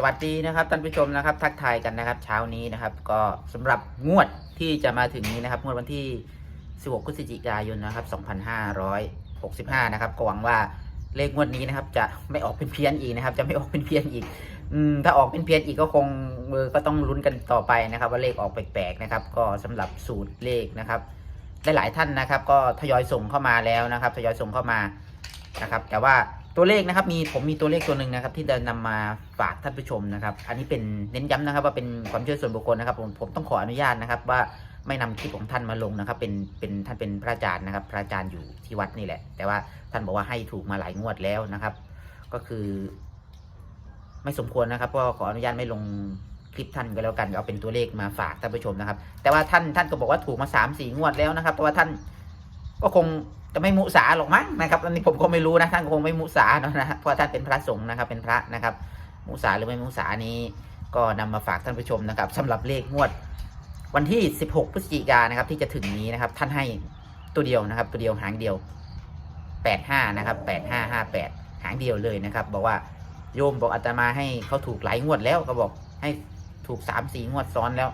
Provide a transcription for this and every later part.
สวัสดีนะครับท่านผู้ชมนะครับ ทักทายกันนะครับ เช้านี้นะครับ ก็สำหรับงวดที่จะมาถึงนี้นะครับ งวดวันที่ 16พฤศจิกายนนะครับ 2565 นะครับก็หวังว่าเลขงวดนี้นะครับ จะไม่ออกเป็นเพี้ยนอีกนะครับ จะไม่ออกเป็นเพี้ยนอีก อืมถ้าออกเป็นเพี้ยนอีกก็คงเออก็ต้องลุ้นกันต่อไปนะครับ ว่าเลขออกแปลกๆนะครับ ก็สำหรับสูตรเลขนะครับหลายๆท่านนะครับ ก็ทยอยส่งเข้ามาแล้วนะครับ ทยอยส่งเข้ามานะครับ แต่ว่า ตัวเลขนะครับมีผมมีตัวเลขตัวหนึ่งนะครับ ที่จะนำมาฝากท่านผู้ชมนะครับ อันนี้เป็นเน้นย้ำนะครับ ว่าเป็นความเชื่อส่วนบุคคลนะครับ ผมผมต้องขออนุญาตนะครับ ว่าไม่นำคลิปของท่านมาลงนะครับ เป็นเป็นท่านเป็นพระอาจารย์นะครับ พระอาจารย์อยู่ที่วัดนี่แหละ แต่ว่าท่านบอกว่าให้ถูกมาหลายงวดแล้วนะครับ ก็คือ ไม่สมควรนะครับก็ขออนุญาตไม่ลงคลิปท่านก็แล้วกันเอาเป็นตัวเลขมาฝากท่านผู้ชมนะครับ แต่ว่าท่านท่านก็บอกว่าถูกมาสามสี่งวดแล้วนะครับแต่ว่าท่านก็คง จะไม่มุสาหรอกมั้งนะครับอันนี้ผมก็ไม่รู้นะท่านก็คงไม่มุสาเนอะนะเพราะว่าท่านเป็นพระสงฆ์นะครับเป็นพระนะครับ มุสาหรือไม่มุสานี้ก็นำมาฝากท่านผู้ชมนะครับสำหรับเลขงวด วันที่ 16 พฤศจิกายนนะครับ ที่จะถึงนี้นะครับ ท่านให้ตัวเดียวนะครับ ตัวเดียวหางเดียว 85 นะครับ 8558 หางเดียวเลยนะครับ บอกว่าโยมบอกอาตมาให้เขาถูกหลายงวดแล้วก็บอกให้ถูก3 4งวดซ้อนแล้ว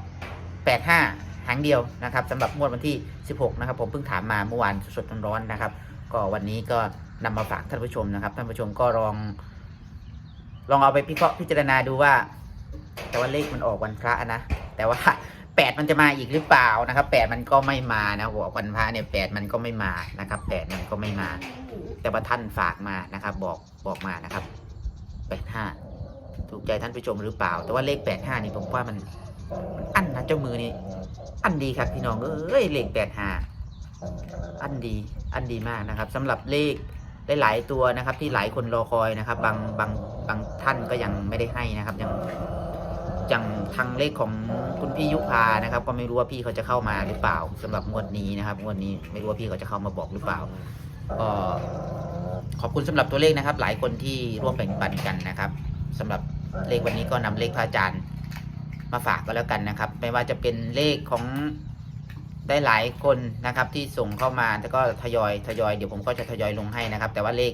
85 หางเดียวนะครับสำหรับงวดวันที่ 16 นะครับ ผมเพิ่งถามมาเมื่อวานสดๆร้อนๆนะครับ ก็วันนี้ก็นำมาฝากท่านผู้ชมนะครับ ท่านผู้ชมก็ลอง ลองเอาไปพิเคราะห์พิจารณาดูว่า แต่ว่าเลขมันออกวันพระนะ แต่ว่าแปดมันจะมาอีกหรือเปล่านะครับแปดมันก็ไม่มานะบอกวันพระเนี่ยแปดมันก็ไม่มานะครับแปดมันก็ไม่มา แต่ว่าท่านฝากมานะครับ บอกบอกมานะครับแปดห้าถูกใจท่านผู้ชมหรือเปล่า แต่ว่าเลขแปดห้านี่ผมว่ามันมันอันนะเจ้ามือนี่ อันดีครับพี่น้องเอ้ยเลขแปดห้าอันดีอันดีมากนะครับสำหรับเลขหลายๆตัวนะครับ ที่หลายคนรอคอยนะครับ บางบางบางท่านก็ยังไม่ได้ให้นะครับยังอย่างทางเลขของคุณพี่ยุพานะครับ ก็ไม่รู้ว่าพี่เขาจะเข้ามาหรือเปล่าสำหรับงวดนี้นะครับงวดนี้ไม่รู้ว่าพี่เขาจะเข้ามาบอกหรือเปล่าก็ขอบคุณสำหรับตัวเลขนะครับ หลายคนที่ร่วมแบ่งปันกันนะครับสำหรับเลขวันนี้ก็นำเลขพระอาจารย์ มาฝากก็แล้วกันนะครับ ไม่ว่าจะเป็นเลขของได้หลายคนนะครับ ที่ส่งเข้ามาแต่ก็ทยอยทยอยเดี๋ยวผมก็จะทยอยลงให้นะครับ แต่ว่าเลข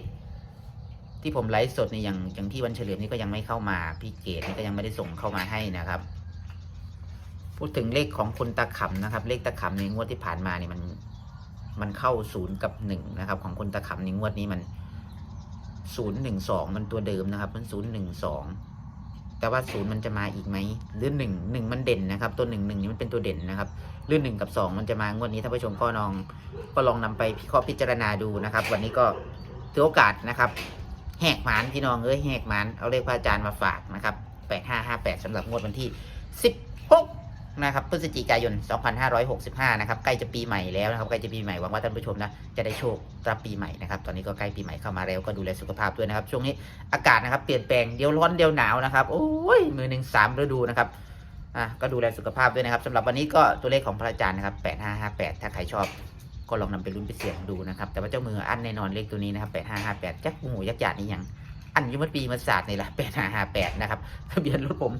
ที่ผมไลฟ์สดนี่อย่างอย่างพี่วันเฉลิมนี่ก็ยังไม่เข้ามาพี่เกดนี่ก็ยังไม่ได้ส่งเข้ามาให้นะครับ พูดถึงเลขของคุณตะขำนะครับ เลขตะขำในงวดที่ผ่านมานี่มัน มันเข้าศูนย์กับหนึ่งนะครับ ของคุณตะขำในงวดนี้มันศูนย์หนึ่งสองมันตัวเดิมนะครับ มันศูนย์หนึ่งสอง แต่ว่าศูนย์มันจะมาอีกไหมหรือหนึ่งหนึ่งมันเด่นนะครับ ตัวหนึ่งหนึ่งนี่มันเป็นตัวเด่นนะครับหรือหนึ่งกับสองมันจะมางวดนี้ท่านผู้ชมก็ลองก็ลองนำไปพิเคราะห์พิจารณาดูนะครับ วันนี้ก็ถือโอกาสนะครับแหกหมานพี่น้องเอ้ยแหกหมานเอาเลขพระอาจารย์มาฝากนะครับแปดห้าห้าแปดสำหรับงวดวันที่สิบหก นะครับพฤศจิกายน 2565 นะครับ ใกล้จะปีใหม่แล้วนะครับ ใกล้จะปีใหม่หวังว่าท่านผู้ชมนะจะได้โชครับปีใหม่นะครับ ตอนนี้ก็ใกล้ปีใหม่เข้ามาแล้วก็ดูแลสุขภาพด้วยนะครับ ช่วงนี้อากาศนะครับเปลี่ยนแปลงเดี๋ยวร้อนเดี๋ยวหนาวนะครับ โอ้ยมือหนึ่งสามฤดูนะครับอะก็ดูแลสุขภาพด้วยนะครับสำหรับวันนี้ก็ตัวเลขของพระอาจารย์นะครับ 8558 ถ้าใครชอบก็ลองนำไปลุ้นไปเสี่ยงดูนะครับ แต่ว่าเจ้ามืออันแน่นอนเลขตัวนี้นะครับ8558จักหมูยักษ์หยาดนี่ยังอันยุมปีมาศาสตร์นี่แหละ8558นะครับทะเบียนรถผม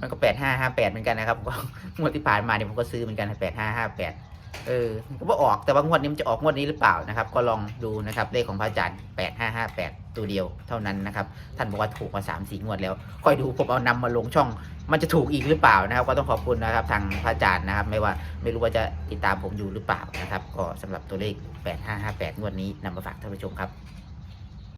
มันก็8558เหมือนกันนะครับก็งวดที่ผ่านมาเนี่ยผมก็ซื้อเหมือนกัน8558เออก็ว่าออกแต่ว่างวดนี้มันจะออกงวดนี้หรือเปล่านะครับ ก็ลองดูนะครับเลขของพระอาจารย์8558ตัวเดียวเท่านั้นนะครับ ท่านบอกว่าถูกมา3 4งวดแล้ว คอยดูผมเอานำมาลงช่อง มันจะถูกอีกหรือเปล่านะครับ ก็ต้องขอบคุณนะครับทางพระอาจารย์นะครับ ไม่ว่าไม่รู้ว่าจะติดตามผมอยู่หรือเปล่านะครับ ก็สำหรับตัวเลข8558งวดนี้นำมาฝากท่านผู้ชมครับ